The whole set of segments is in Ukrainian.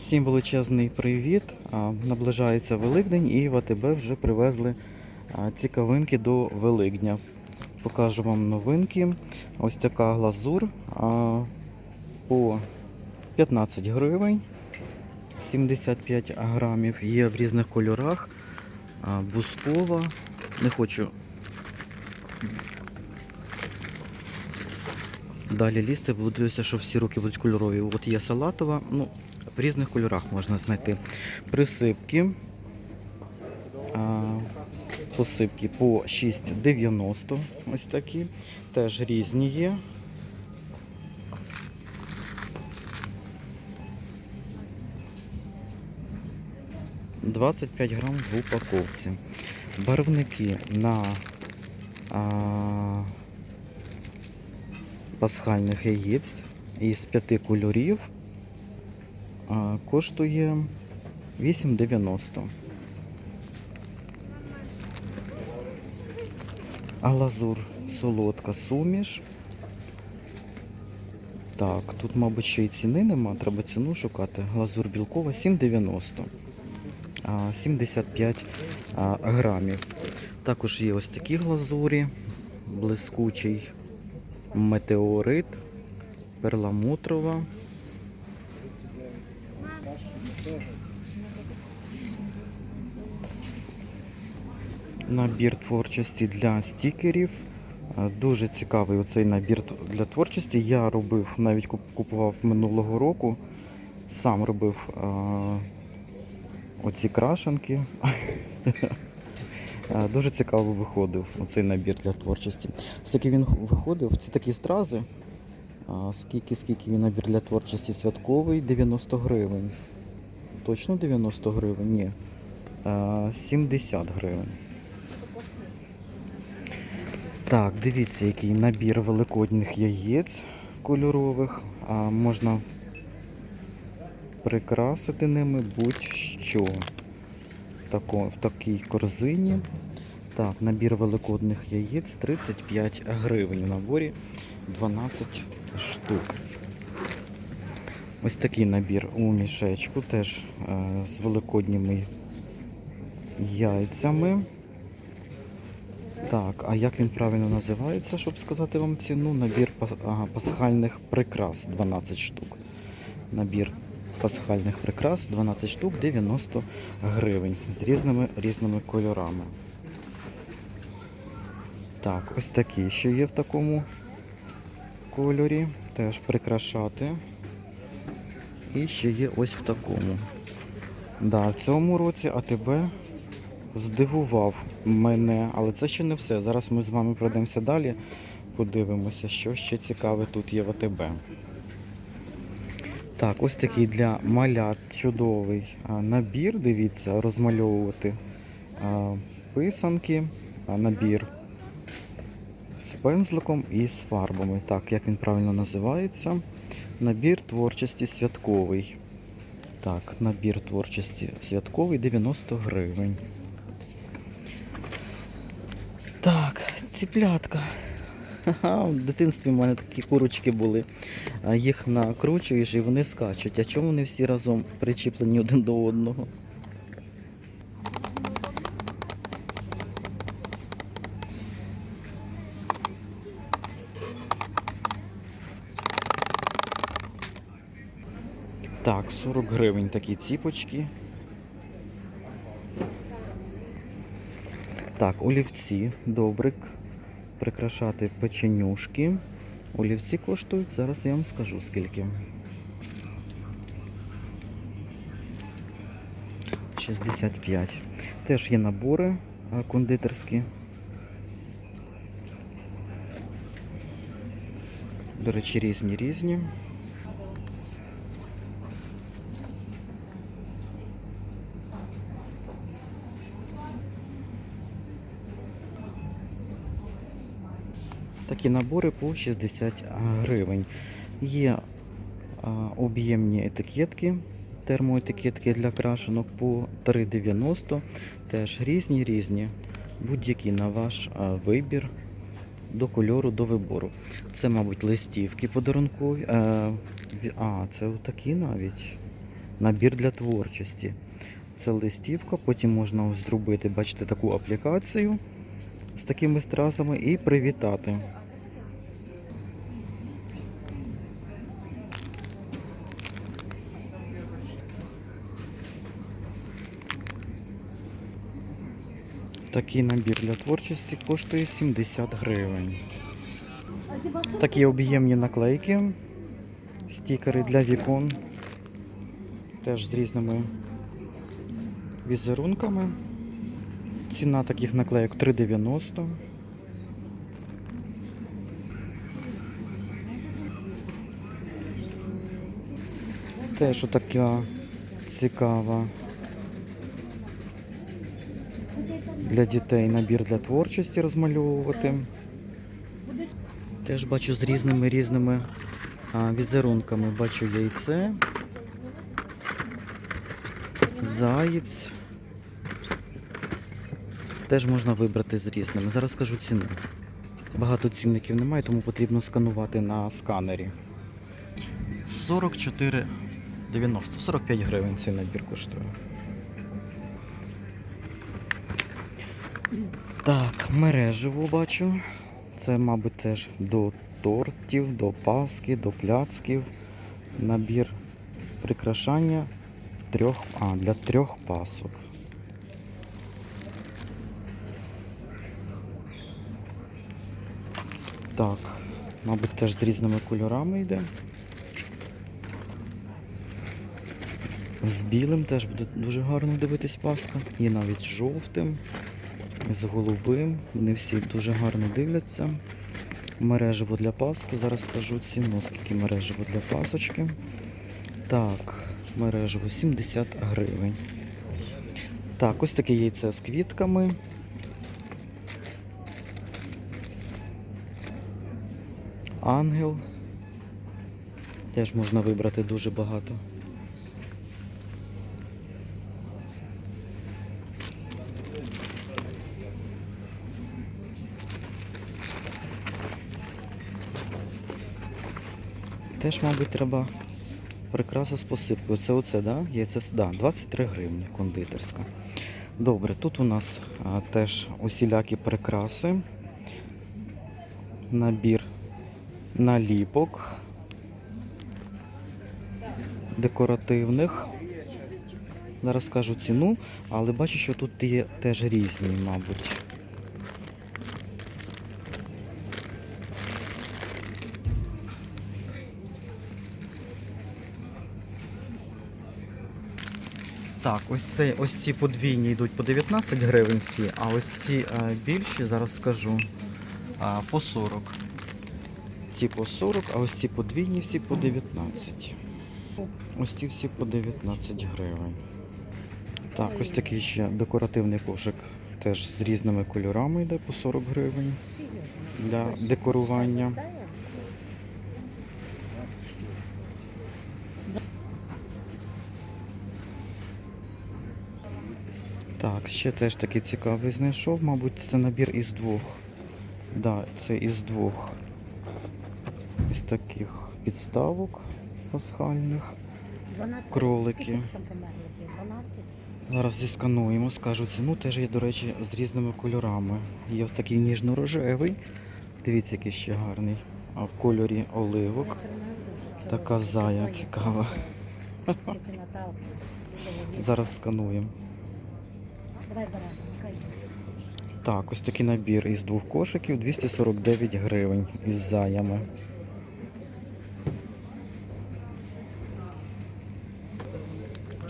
Всім величезний привіт. Наближається Великдень і в АТБ вже привезли цікавинки до Великдня. Покажу вам новинки. Ось така глазур по 15 гривень, 75 грамів. Є в різних кольорах. Бускова. Не хочу далі лізти, бо дивлюся, що всі руки будуть кольорові. От є салатова, ну, в різних кольорах можна знайти. Присипки. Посипки по 6,90. Ось такі. Теж різні є. «25 грам в упаковці. Барвники на а, пасхальних яєць із п'яти кольорів коштує 8,90. А солодка суміш. Так, тут, мабуть, ще й ціни нема, треба ціну шукати. Глазур білкова 7,90. 75 грамів. Також є ось такі глазурі, блискучий метеорит, перламутрова. Набір творчості для стікерів. Е, Дуже цікавий оцей набір для творчості. Я робив, навіть купував минулого року. Сам робив а, оці крашенки. Е, Дуже цікаво виходив оцей набір для творчості. Скільки він виходив, це такі стрази. Скільки, скільки він набір для творчості святковий? 90 гривень. Точно 90 гривень? Ні. Е, 70 гривень. Так, дивіться, який набір великодніх яєць кольорових. А, можна прикрасити ними будь-що. В, такій корзині. Так, набір великодних яєць 35 гривень. В наборі 12 штук. Ось такий набір у мішечку, теж е, з великодніми яйцями. Так, а як він правильно називається, щоб сказати вам ціну? Набір пасхальних прикрас 12 штук. Набір пасхальних прикрас 12 штук 90 гривень з різними різними кольорами. Так, ось такі ще є в такому кольорі. Теж прикрашати. І ще є ось в такому. Да, в цьому році АТБ здивував мене, але це ще не все. Зараз ми з вами пройдемося далі, подивимося, що ще цікаве тут є в АТБ. Так, ось такий для малят чудовий набір. Дивіться, розмальовувати писанки, набір з пензликом і з фарбами. Так, як він правильно називається? Набір творчості святковий. Так, набір творчості святковий 90 гривень. Так, ціплятка. В дитинстві в мене такі курочки були. Їх накручуєш і вони скачуть. А чому вони всі разом причіплені один до одного? Так, 40 гривень такі ціпочки. Так, олівці, добрик, прикрашати печенюшки. Олівці коштують, зараз я вам скажу скільки. 65. Теж є набори кондитерські. До речі, різні різні. Такі набори по 60 гривень. Є об'ємні етикетки, термоетикетки для крашенок по 3,90. Теж різні різні. Будь-які на ваш вибір до кольору, до вибору. Це, мабуть, листівки подарункові. А, це такі навіть. набір для творчості. Це листівка, потім можна зробити, бачите, таку аплікацію з такими стразами і привітати. Такий набір для творчості коштує 70 гривень. Такі об'ємні наклейки, стікери для вікон, теж з різними візерунками. Ціна таких наклейок 3,90. Теж отака цікава для дітей набір для творчості розмальовувати. Теж бачу з різними різними а, візерунками. Бачу яйце, заєць. Теж можна вибрати з різними. Зараз скажу ціну. Багато цінників немає, тому потрібно сканувати на сканері. 44,90. 45 гривень цей набір коштує. Так, мережево бачу. Це, мабуть, теж до тортів, до паски, до пляцків. Набір прикрашання трьох, а, для трьох пасок. Так, мабуть, теж з різними кольорами йде. З білим теж буде дуже гарно дивитись паска. Є навіть з жовтим, з голубим. Вони всі дуже гарно дивляться. Мережево для паски. Зараз скажу ціну, скільки мережево для пасочки. Так, мережево 70 гривень. Так, ось таке яйце з квітками. Ангел. Теж можна вибрати дуже багато. Теж, мабуть, треба прикраса з посипкою. Це оце, да? Яйце, да, 23 гривні кондитерська. Добре, тут у нас а, теж усілякі прикраси. Набір наліпок декоративних. Зараз скажу ціну, але бачу, що тут є теж різні, мабуть. Так, ось це, ось ці подвійні йдуть по 19 гривень всі, а ось ці е, більші, зараз скажу, е, по 40. Ці по 40, а ось ці подвійні всі по 19. Ось ці всі по 19 гривень. Так, ось такий ще декоративний кошик теж з різними кольорами йде по 40 гривень для декорування. Так, ще теж такий цікавий знайшов, мабуть, це набір із двох. Да, це із двох ось таких підставок пасхальних. Кролики. Скільки там померли? 12. Зараз зіскануємо, скажу ціну. Теж є, до речі, з різними кольорами. Є ось такий ніжно-рожевий. Дивіться, який ще гарний. А в кольорі оливок. Така зая цікава. Зараз скануємо. Так, ось такий набір із двох кошиків 249 гривень із заями.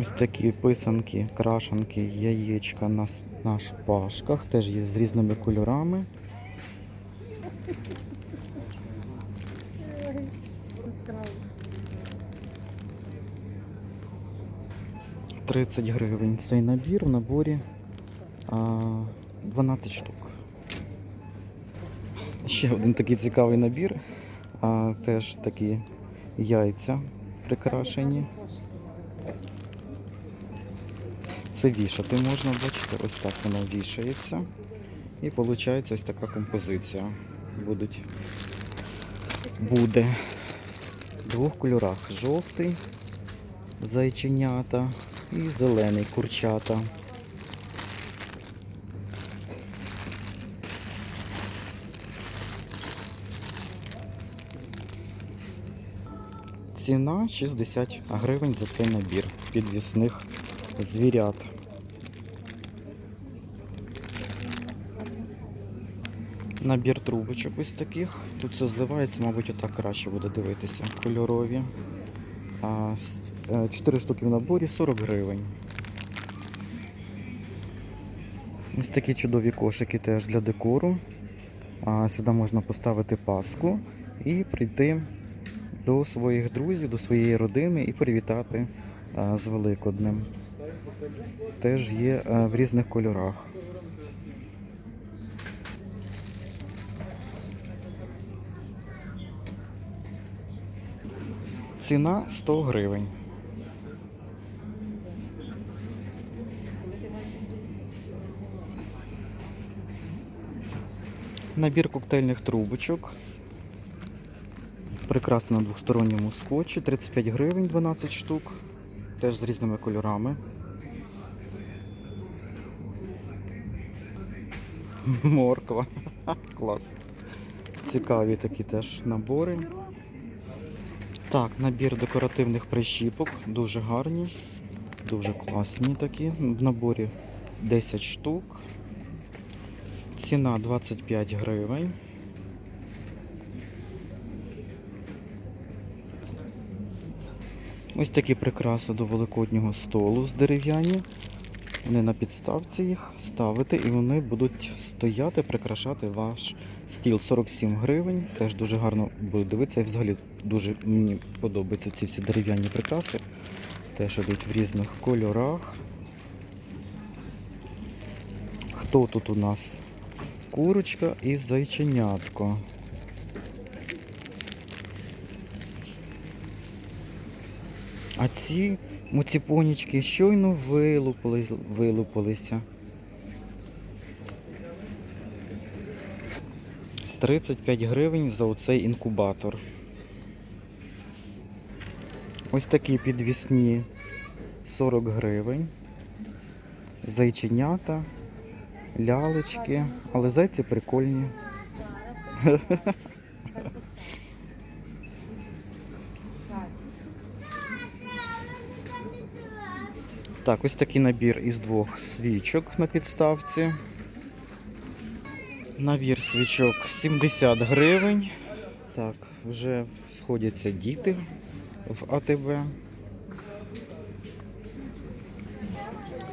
Ось такі писанки, крашанки, яєчка на, на шпажках, теж є з різними кольорами. 30 гривень цей набір в наборі 12 штук. Ще один такий цікавий набір. Теж такі яйця прикрашені. Це вішати можна, бачите, ось так воно вішається. І виходить ось така композиція. Будуть, буде в двох кольорах: жовтий зайченята і зелений курчата. Ціна 60 гривень за цей набір підвісних звірят. Набір трубочок ось таких. Тут все зливається, мабуть, отак краще буде дивитися. Кольорові. А, е, 4 штуки в наборі 40 гривень. Ось такі чудові кошики теж для декору. Сюди можна поставити паску і прийти до своїх друзів, до своєї родини і привітати з Великоднем. Теж є в різних кольорах. Ціна 100 гривень. Набір коктейльних трубочок. Прекрасно на двосторонньому скотчі. 35 гривень 12 штук. Теж з різними кольорами. Морква. Клас. Цікаві такі теж набори. Так, набір декоративних прищіпок. Дуже гарні. Дуже класні такі. В наборі 10 штук. Ціна 25 гривень. Ось такі прикраси до великоднього столу з дерев'яні. Вони на підставці їх ставите і вони будуть стояти, прикрашати ваш стіл 47 гривень. Теж дуже гарно буде дивитися. І взагалі дуже мені подобаються ці всі дерев'яні прикраси. Теж ідуть в різних кольорах. Хто тут у нас? Курочка і зайченятко. А ці муціпонічки щойно вилупили, вилупилися. 35 гривень за оцей інкубатор. Ось такі підвісні 40 гривень. Зайченята, лялечки, але зайці прикольні. Так, ось такий набір із двох свічок на підставці. Набір свічок 70 гривень. Так, вже сходяться діти в АТБ.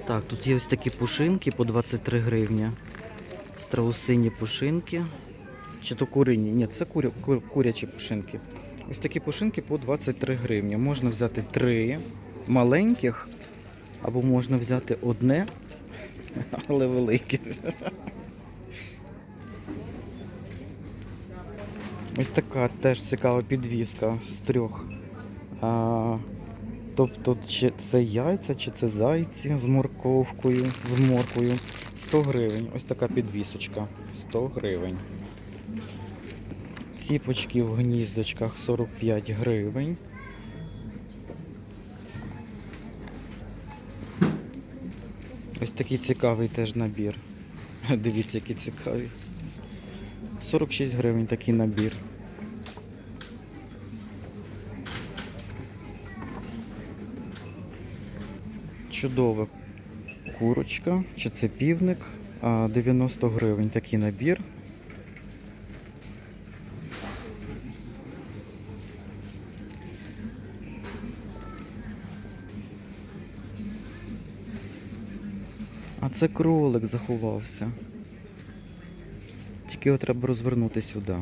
Так, тут є ось такі пушинки по 23 гривні. Страусині пушинки. Чи то курині? Ні, це куря, кур- курячі пушинки. Ось такі пушинки по 23 гривні. Можна взяти три маленьких, або можна взяти одне, але велике. Ось така теж цікава підвіска з трьох. А, тобто, чи це яйця, чи це зайці з морковкою, з морквою. 100 гривень. Ось така підвісочка. 100 гривень. Ціпочки в гніздочках 45 гривень. Ось такий цікавий теж набір. Дивіться, які цікаві. 46 гривень такий набір. Чудова курочка, чи це півник. 90 гривень такий набір. А це кролик заховався. Тільки його треба розвернути сюди.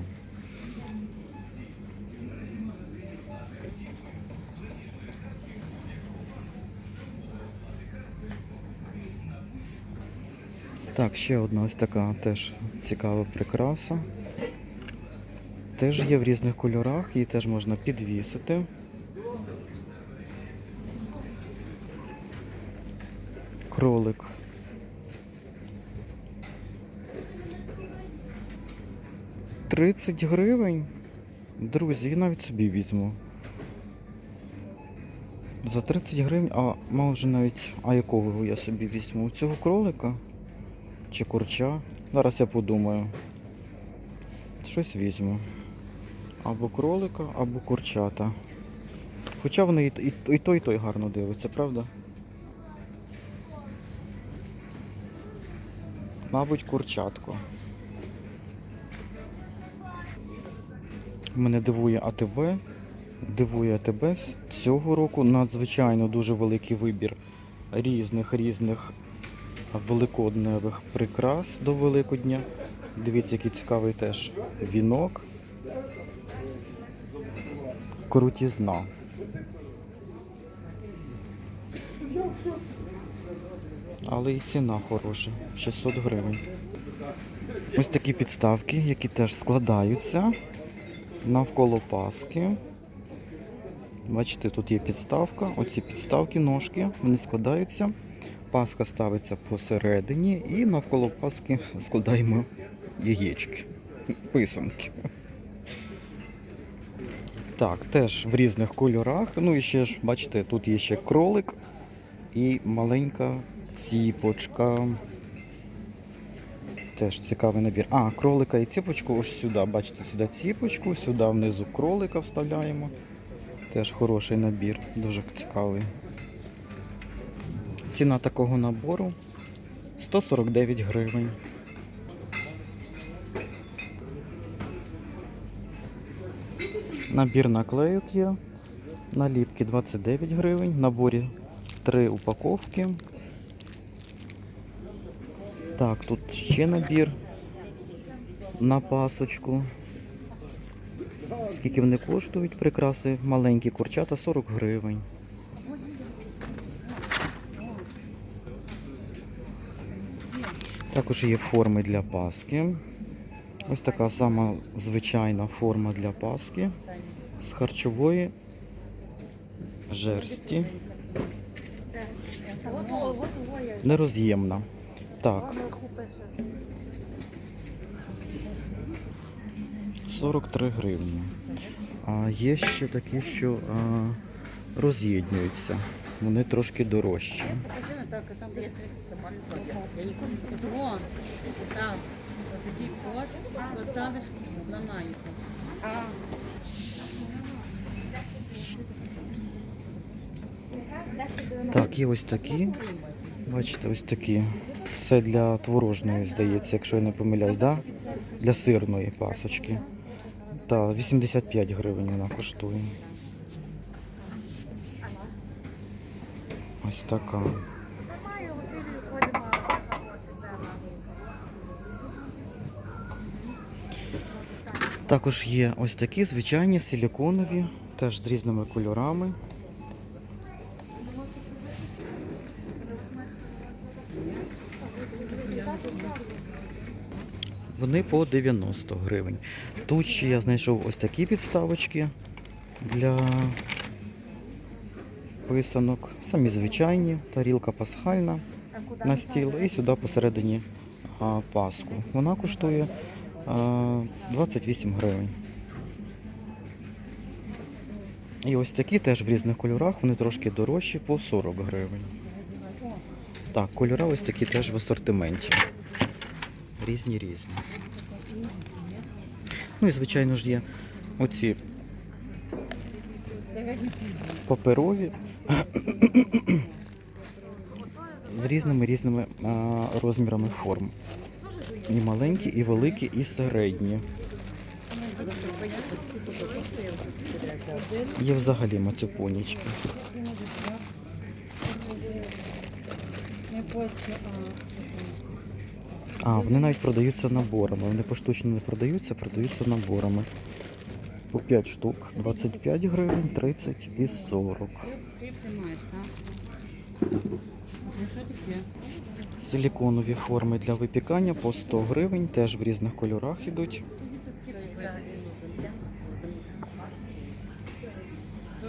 Так, ще одна ось така теж цікава прикраса. Теж є в різних кольорах, її теж можна підвісити. Кролик. Тридцять гривень. Друзі, я навіть собі візьму. За 30 гривень, а може навіть, а якого я собі візьму? Цього кролика? Чи курча? Зараз я подумаю. Щось візьму. Або кролика, або курчата. Хоча вони і, і, і той, і той гарно дивиться, правда? Мабуть, курчатко. Мене дивує АТБ. Дивує АТБ. Цього року надзвичайно дуже великий вибір різних різних великодневих прикрас до Великодня. Дивіться, який цікавий теж вінок. Крутізна. Але і ціна хороша 600 гривень. Ось такі підставки, які теж складаються навколо паски. Бачите, тут є підставка. Оці підставки, ножки, вони складаються. Паска ставиться посередині і навколо паски складаємо яєчки, писанки. Так, теж в різних кольорах. Ну і ще ж, бачите, тут є ще кролик і маленька ціпочка. Теж цікавий набір. А, кролика і ціпочку ось сюди. Бачите, сюди ціпочку, сюди внизу кролика вставляємо. Теж хороший набір, дуже цікавий. Ціна такого набору 149 гривень. Набір наклейок є. Наліпки 29 гривень. В наборі 3 упаковки. Так, тут ще набір на пасочку. Скільки вони коштують прикраси? Маленькі курчата 40 гривень. Також є форми для паски. Ось така сама звичайна форма для паски з харчової жерсті. Нероз'ємна. Так. 43 гривні. А є ще такі, що а, роз'єднуються. Вони трошки дорожчі. Там такий код, поставиш, ламається. Так, є ось такі. Бачите, ось такі. Це для творожної, здається, якщо я не помиляюсь, да? Для сирної пасочки. Так, 85 гривень вона коштує. Ось така. Також є ось такі звичайні силіконові, теж з різними кольорами. Вони по 90 гривень. Тут ще я знайшов ось такі підставочки для писанок. Самі звичайні, тарілка пасхальна на стіл і сюди посередині паску. Вона коштує а, 28 гривень. І ось такі теж в різних кольорах, вони трошки дорожчі по 40 гривень. Так, кольори ось такі теж в асортименті. Різні різні. Ну і звичайно ж є оці паперові з різними різними розмірами форм. І маленькі, і великі, і середні. Є взагалі мацюпонічки. А, вони навіть продаються наборами. Вони поштучно не продаються, продаються наборами. По 5 штук, 25 гривень, 30 і 40. Хліб ти маєш, так? Ну що таке? Силіконові форми для випікання по 100 гривень, теж в різних кольорах ідуть. То?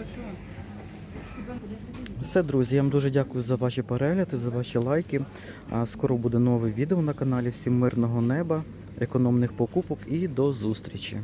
Все, друзі, я вам дуже дякую за ваші перегляди, за ваші лайки. Скоро буде нове відео на каналі. Всім мирного неба, економних покупок і до зустрічі.